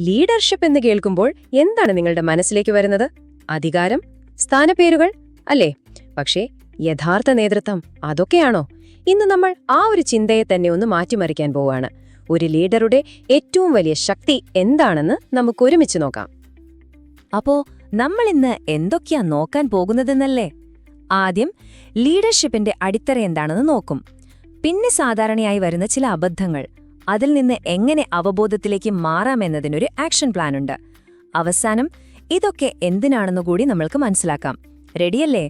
Leadership എന്ന് കേൾക്കുമ്പോൾ എന്താണ് നിങ്ങളുടെ മനസ്സിലേക്ക് വരുന്നത്? അധികാരം? സ്ഥാനപ്പേരുകൾ? അല്ലേ? പക്ഷേ യഥാർത്ഥ നേതൃത്വം അതൊക്കെയാണോ? ഇന്ന് നമ്മൾ ആ ഒരു ചിന്തയെ തന്നെ ഒന്ന് മാറ്റിമറിക്കാൻ പോവുകയാണ്. ഒരു ലീഡറുടെ ഏറ്റവും വലിയ ശക്തി എന്താണെന്ന് നമുക്ക് ഒരുമിച്ച് നോക്കാം. അപ്പോ നമ്മൾ ഇന്ന് എന്തൊക്കെയാ നോക്കാൻ പോകുന്നതെന്നല്ലേ? ആദ്യം ലീഡർഷിപ്പിന്റെ അടിത്തറ എന്താണെന്ന് നോക്കും. പിന്നെ സാധാരണയായി വരുന്ന ചില അബദ്ധങ്ങൾ. അതിൽ നിന്ന് എങ്ങനെ അവബോധത്തിലേക്ക് മാറാമെന്നതിനൊരു ആക്ഷൻ പ്ലാൻ ഉണ്ട്. അവസാനം ഇതൊക്കെ എന്തിനാണെന്നു കൂടി നമ്മൾക്ക് മനസ്സിലാക്കാം. റെഡിയല്ലേ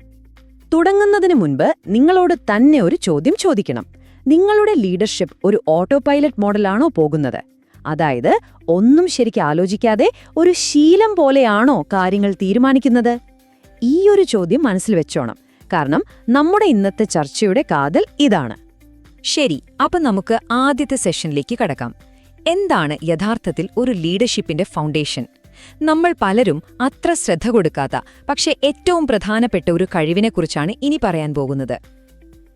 തുടങ്ങുന്നതിന് മുൻപ് നിങ്ങളോട് തന്നെ ഒരു ചോദ്യം ചോദിക്കണം. നിങ്ങളുടെ ലീഡർഷിപ്പ് ഒരു ഓട്ടോ പൈലറ്റ് മോഡലാണോ പോകുന്നത്? അതായത് ഒന്നും ശരിക്കും ആലോചിക്കാതെ ഒരു ശീലം പോലെയാണോ കാര്യങ്ങൾ തീരുമാനിക്കുന്നത്? ഈ ഒരു ചോദ്യം മനസ്സിൽ വെച്ചോണം. കാരണം നമ്മുടെ ഇന്നത്തെ ചർച്ചയുടെ കാതൽ ഇതാണ്. ശരി അപ്പൊ നമുക്ക് ആദ്യത്തെ സെഷനിലേക്ക് കടക്കാം. എന്താണ് യഥാർത്ഥത്തിൽ ഒരു ലീഡർഷിപ്പിന്റെ ഫൗണ്ടേഷൻ? നമ്മൾ പലരും അത്ര ശ്രദ്ധ കൊടുക്കാത്ത പക്ഷെ ഏറ്റവും പ്രധാനപ്പെട്ട ഒരു കഴിവിനെക്കുറിച്ചാണ് ഇനി പറയാൻ പോകുന്നത്.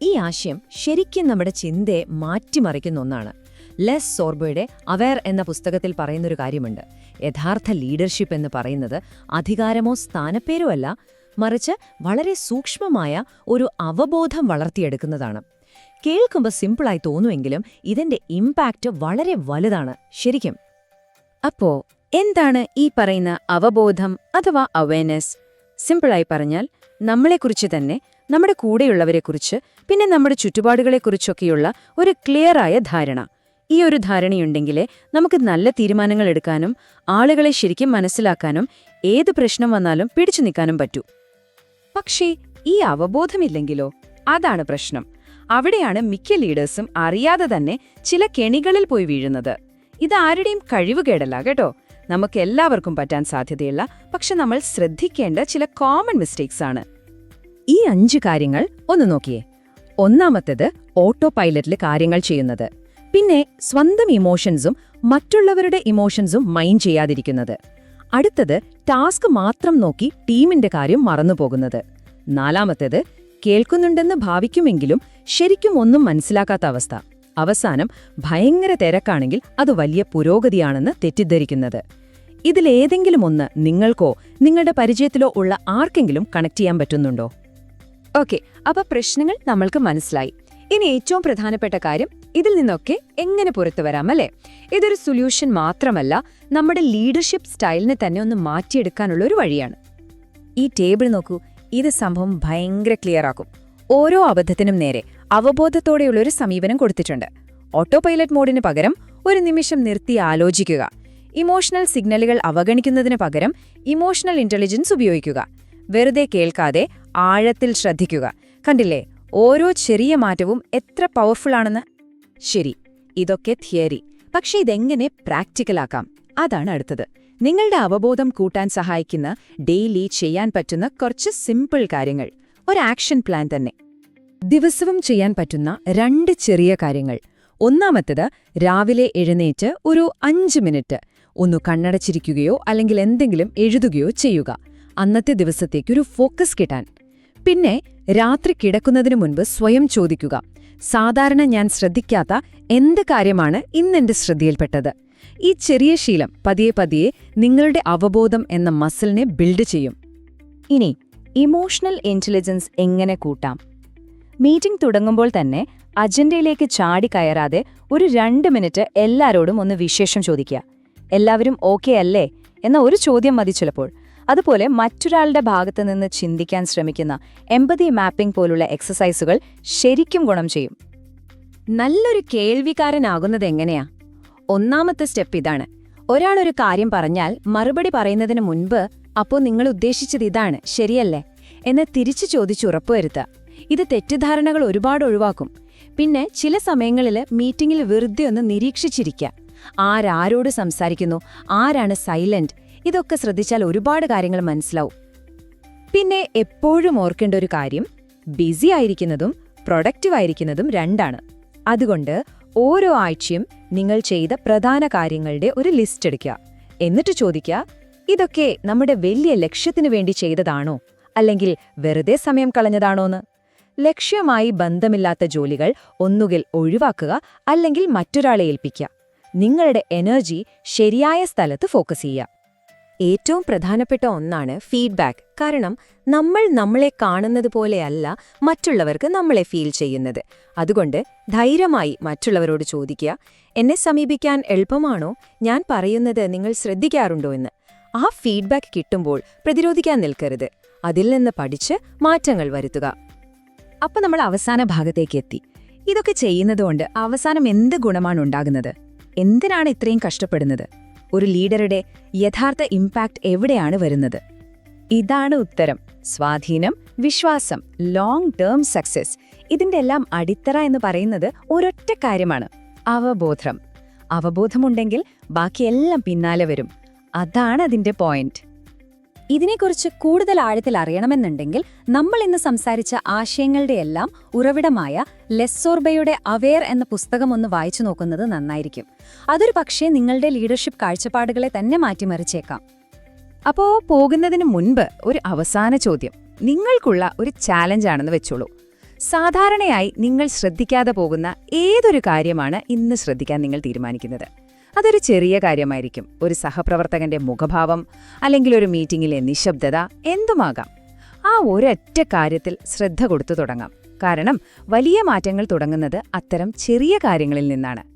ഈ ആശയം ശരിക്കും നമ്മുടെ ചിന്തയെ മാറ്റിമറിക്കുന്ന ഒന്നാണ്. ലെസ് സോർബോയുടെ അവെയർ എന്ന പുസ്തകത്തിൽ പറയുന്നൊരു കാര്യമുണ്ട്. യഥാർത്ഥ ലീഡർഷിപ്പ് എന്ന് പറയുന്നത് അധികാരമോ സ്ഥാനപ്പേരോ അല്ല മറിച്ച് വളരെ സൂക്ഷ്മമായ ഒരു അവബോധം വളർത്തിയെടുക്കുന്നതാണ്. കേൾക്കുമ്പോൾ സിമ്പിളായി തോന്നുമെങ്കിലും ഇതിന്റെ ഇമ്പാക്റ്റ് വളരെ വലുതാണ്. ശരിക്കും. അപ്പോ എന്താണ് ഈ പറയുന്ന അവബോധം അഥവാ അവയർനെസ് സിമ്പിളായി പറഞ്ഞാൽ നമ്മളെക്കുറിച്ച് തന്നെ നമ്മുടെ കൂടെയുള്ളവരെക്കുറിച്ച് പിന്നെ നമ്മുടെ ചുറ്റുപാടുകളെക്കുറിച്ചൊക്കെയുള്ള ഒരു ക്ലിയറായ ധാരണ. ഈ ഒരു ധാരണയുണ്ടെങ്കിലേ നമുക്ക് നല്ല തീരുമാനങ്ങൾ എടുക്കാനും ആളുകളെ ശരിക്കും മനസ്സിലാക്കാനും ഏത് പ്രശ്നം വന്നാലും പിടിച്ചു നിൽക്കാനും പറ്റൂ. പക്ഷേ ഈ അവബോധമില്ലെങ്കിലോ? അതാണ് പ്രശ്നം. അവിടെയാണ് മിക്ക ലീഡേഴ്സും അറിയാതെ തന്നെ ചില കെണികളിൽ പോയി വീഴുന്നത്. ഇത് ആരുടെയും കഴിവുകേടല്ല കേട്ടോ. നമുക്ക് എല്ലാവർക്കും പറ്റാൻ സാധ്യതയുള്ള പക്ഷെ നമ്മൾ ശ്രദ്ധിക്കേണ്ട ചില കോമൺ മിസ്റ്റേക്സ് ആണ്. ഈ അഞ്ച് കാര്യങ്ങൾ ഒന്ന് നോക്കിയേ. ഒന്നാമത്തേത് ഓട്ടോ പൈലറ്റിൽ കാര്യങ്ങൾ ചെയ്യുന്നത്. പിന്നെ സ്വന്തം ഇമോഷൻസും മറ്റുള്ളവരുടെ ഇമോഷൻസും മൈൻഡ് ചെയ്യാതിരിക്കുന്നത്. അടുത്തത് ടാസ്ക് മാത്രം നോക്കി ടീമിന്റെ കാര്യം മറന്നുപോകുന്നത്. നാലാമത്തേത് കേൾക്കുന്നുണ്ടെന്ന് ഭാവിക്കുമെങ്കിലും ശരിക്കും ഒന്നും മനസ്സിലാക്കാത്ത അവസ്ഥ. അവസാനം ഭയങ്കര തിരക്കാണെങ്കിൽ അത് വലിയ പുരോഗതിയാണെന്ന് തെറ്റിദ്ധരിക്കുന്നത്. ഇതിലേതെങ്കിലും ഒന്ന് നിങ്ങൾക്കോ നിങ്ങളുടെ പരിചയത്തിലോ ഉള്ള ആർക്കെങ്കിലും കണക്ട് ചെയ്യാൻ പറ്റുന്നുണ്ടോ? ഓക്കെ അപ്പൊ പ്രശ്നങ്ങൾ നമ്മൾക്ക് മനസ്സിലായി. ഇനി ഏറ്റവും പ്രധാനപ്പെട്ട കാര്യം ഇതിൽ നിന്നൊക്കെ എങ്ങനെ പുറത്തു വരാം അല്ലേ? ഇതൊരു സൊല്യൂഷൻ മാത്രമല്ല നമ്മുടെ ലീഡർഷിപ്പ് സ്റ്റൈലിനെ തന്നെ ഒന്ന് മാറ്റിയെടുക്കാനുള്ള ഒരു വഴിയാണ്. ഈ ടേബിൾ നോക്കൂ ഇത് സംഭവം ഭയങ്കര ക്ലിയർ ആക്കും. ഓരോ അബദ്ധത്തിനും നേരെ അവബോധത്തോടെയുള്ള ഒരു സമീപനം കൊടുത്തിട്ടുണ്ട്. ഓട്ടോ പൈലറ്റ് മോഡിന് പകരം ഒരു നിമിഷം നിർത്തി ആലോചിക്കുക. ഇമോഷണൽ സിഗ്നലുകൾ അവഗണിക്കുന്നതിന് പകരം ഇമോഷണൽ ഇന്റലിജൻസ് ഉപയോഗിക്കുക. വെറുതെ കേൾക്കാതെ ആഴത്തിൽ ശ്രദ്ധിക്കുക. കണ്ടില്ലേ? ഓരോ ചെറിയ മാറ്റവും എത്ര പവർഫുൾ ആണെന്ന് ശരി ഇതൊക്കെ തിയറി. പക്ഷെ ഇതെങ്ങനെ പ്രാക്ടിക്കലാക്കാം? അതാണ് അടുത്തത്. നിങ്ങളുടെ അവബോധം കൂട്ടാൻ സഹായിക്കുന്ന ഡെയിലി ചെയ്യാൻ പറ്റുന്ന കുറച്ച് സിമ്പിൾ കാര്യങ്ങൾ. ഒരു ആക്ഷൻ പ്ലാൻ തന്നെ. ദിവസവും ചെയ്യാൻ പറ്റുന്ന രണ്ട് ചെറിയ കാര്യങ്ങൾ. ഒന്നാമത്തേത് രാവിലെ എഴുന്നേറ്റ് ഒരു അഞ്ച് മിനിറ്റ് ഒന്ന് കണ്ണടച്ചിരിക്കുകയോ അല്ലെങ്കിൽ എന്തെങ്കിലും എഴുതുകയോ ചെയ്യുക. അന്നത്തെ ദിവസത്തേക്കൊരു ഫോക്കസ് കിട്ടാൻ. പിന്നെ രാത്രി കിടക്കുന്നതിനു മുൻപ് സ്വയം ചോദിക്കുക. സാധാരണ ഞാൻ ശ്രദ്ധിക്കാത്ത എന്ത് കാര്യമാണ് ഇന്നെന്റെ ശ്രദ്ധയിൽപ്പെട്ടത്? ഈ ചെറിയ ശീലം പതിയെ പതിയെ നിങ്ങളുടെ അവബോധം എന്ന മസിലിനെ ബിൽഡ് ചെയ്യും. ഇനി ഇമോഷണൽ ഇന്റലിജൻസ് എങ്ങനെ കൂട്ടാം? മീറ്റിംഗ് തുടങ്ങുമ്പോൾ തന്നെ അജണ്ടയിലേക്ക് ചാടി കയറാതെ ഒരു രണ്ട് മിനിറ്റ് എല്ലാരോടും ഒന്ന് വിശേഷം ചോദിക്കുക. എല്ലാവരും ഓക്കെ അല്ലേ? എന്ന ഒരു ചോദ്യം മതി ചിലപ്പോൾ. അതുപോലെ മറ്റൊരാളുടെ ഭാഗത്ത് നിന്ന് ചിന്തിക്കാൻ ശ്രമിക്കുന്ന എമ്പതി മാപ്പിംഗ് പോലുള്ള എക്സസൈസുകൾ ശരിക്കും ഗുണം ചെയ്യും. നല്ലൊരു കേൾവിക്കാരനാകുന്നത് എങ്ങനെയാ? ഒന്നാമത്തെ സ്റ്റെപ്പ് ഇതാണ്. ഒരാളൊരു കാര്യം പറഞ്ഞാൽ മറുപടി പറയുന്നതിന് മുൻപ് അപ്പോൾ നിങ്ങൾ ഉദ്ദേശിച്ചത് ഇതാണ് ശരിയല്ലേ? എന്ന് തിരിച്ചു ചോദിച്ച് ഉറപ്പുവരുത്തുക. ഇത് തെറ്റിദ്ധാരണകൾ ഒരുപാട് ഒഴിവാക്കും. പിന്നെ ചില സമയങ്ങളിൽ മീറ്റിംഗിൽ വെറുതെ ഒന്ന് നിരീക്ഷിച്ചിരിക്കുക ആരാരോട് സംസാരിക്കുന്നു? ആരാണ് സൈലന്റ്? ഇതൊക്കെ ശ്രദ്ധിച്ചാൽ ഒരുപാട് കാര്യങ്ങൾ മനസ്സിലാവും. പിന്നെ എപ്പോഴും ഓർക്കേണ്ട ഒരു കാര്യം ബിസി ആയിരിക്കുന്നതും പ്രൊഡക്റ്റീവ് ആയിരിക്കുന്നതും രണ്ടാണ്. അതുകൊണ്ട് ഓരോ ആഴ്ചയും നിങ്ങൾ ചെയ്ത പ്രധാന കാര്യങ്ങളുടെ ഒരു ലിസ്റ്റ് എടുക്കുക. എന്നിട്ട് ചോദിക്കുക ഇതൊക്കെ നമ്മുടെ വലിയ ലക്ഷ്യത്തിനു വേണ്ടി ചെയ്തതാണോ? അല്ലെങ്കിൽ വെറുതെ സമയം കളഞ്ഞതാണോന്ന്? ലക്ഷ്യമായി ബന്ധമില്ലാത്ത ജോലികൾ ഒന്നുകിൽ ഒഴിവാക്കുക അല്ലെങ്കിൽ മറ്റൊരാളെ ഏൽപ്പിക്കുക. നിങ്ങളുടെ എനർജി ശരിയായ സ്ഥലത്ത് ഫോക്കസ് ചെയ്യുക. ഏറ്റവും പ്രധാനപ്പെട്ട ഒന്നാണ് ഫീഡ്ബാക്ക്. കാരണം നമ്മൾ നമ്മളെ കാണുന്നത് പോലെയല്ല മറ്റുള്ളവർക്ക് നമ്മളെ ഫീൽ ചെയ്യുന്നത്. അതുകൊണ്ട് ധൈര്യമായി മറ്റുള്ളവരോട് ചോദിക്കുക എന്നെ സമീപിക്കാൻ എളുപ്പമാണോ? ഞാൻ പറയുന്നത് നിങ്ങൾ ശ്രദ്ധിക്കാറുണ്ടോ? എന്ന്. ആ ഫീഡ്ബാക്ക് കിട്ടുമ്പോൾ പ്രതിരോധിക്കാൻ നിൽക്കരുത്. അതിൽ നിന്ന് പഠിച്ച് മാറ്റങ്ങൾ വരുത്തുക. അപ്പൊ നമ്മൾ അവസാന ഭാഗത്തേക്ക് എത്തി. ഇതൊക്കെ ചെയ്യുന്നതുകൊണ്ട് അവസാനം എന്ത് ഗുണമാണ് ഉണ്ടാകുന്നത്? എന്തിനാണ് ഇത്രയും കഷ്ടപ്പെടുന്നത്? ഒരു ലീഡറുടെ യഥാർത്ഥ ഇമ്പാക്റ്റ് എവിടെയാണ് വരുന്നത്? ഇതാണ് ഉത്തരം. സ്വാധീനം വിശ്വാസം ലോങ് ടേം സക്സസ് ഇതിന്റെ എല്ലാം അടിത്തറ എന്ന് പറയുന്നത് ഒരൊറ്റ കാര്യമാണ്. അവബോധം. അവബോധമുണ്ടെങ്കിൽ ബാക്കിയെല്ലാം പിന്നാലെ വരും. അതാണ് അതിന്റെ പോയിന്റ് ഇതിനെക്കുറിച്ച് കൂടുതൽ ആഴത്തിൽ അറിയണമെന്നുണ്ടെങ്കിൽ നമ്മൾ ഇന്ന് സംസാരിച്ച ആശയങ്ങളുടെയെല്ലാം ഉറവിടമായ ലെസ്സോർബയുടെ അവെയർ എന്ന പുസ്തകം ഒന്ന് വായിച്ചു നോക്കുന്നത് നന്നായിരിക്കും. അതൊരു പക്ഷേ നിങ്ങളുടെ ലീഡർഷിപ്പ് കാഴ്ചപ്പാടുകളെ തന്നെ മാറ്റിമറിച്ചേക്കാം. അപ്പോ പോകുന്നതിന് മുൻപ് ഒരു അവസാന ചോദ്യം. നിങ്ങൾക്കുള്ള ഒരു ചാലഞ്ചാണെന്ന് വെച്ചോളൂ. സാധാരണയായി നിങ്ങൾ ശ്രദ്ധിക്കാതെ പോകുന്ന ഏതൊരു കാര്യമാണ് ഇന്ന് ശ്രദ്ധിക്കാൻ നിങ്ങൾ തീരുമാനിക്കുന്നത്? അതൊരു ചെറിയ കാര്യമായിരിക്കും. ഒരു സഹപ്രവർത്തകന്റെ മുഖഭാവം അല്ലെങ്കിൽ ഒരു മീറ്റിംഗിലെ നിശബ്ദത എന്തുമാകാം? ആ ഒരൊറ്റ കാര്യത്തിൽ ശ്രദ്ധ കൊടുത്തു തുടങ്ങാം. കാരണം വലിയ മാറ്റങ്ങൾ തുടങ്ങുന്നത് അത്തരം ചെറിയ കാര്യങ്ങളിൽ നിന്നാണ്.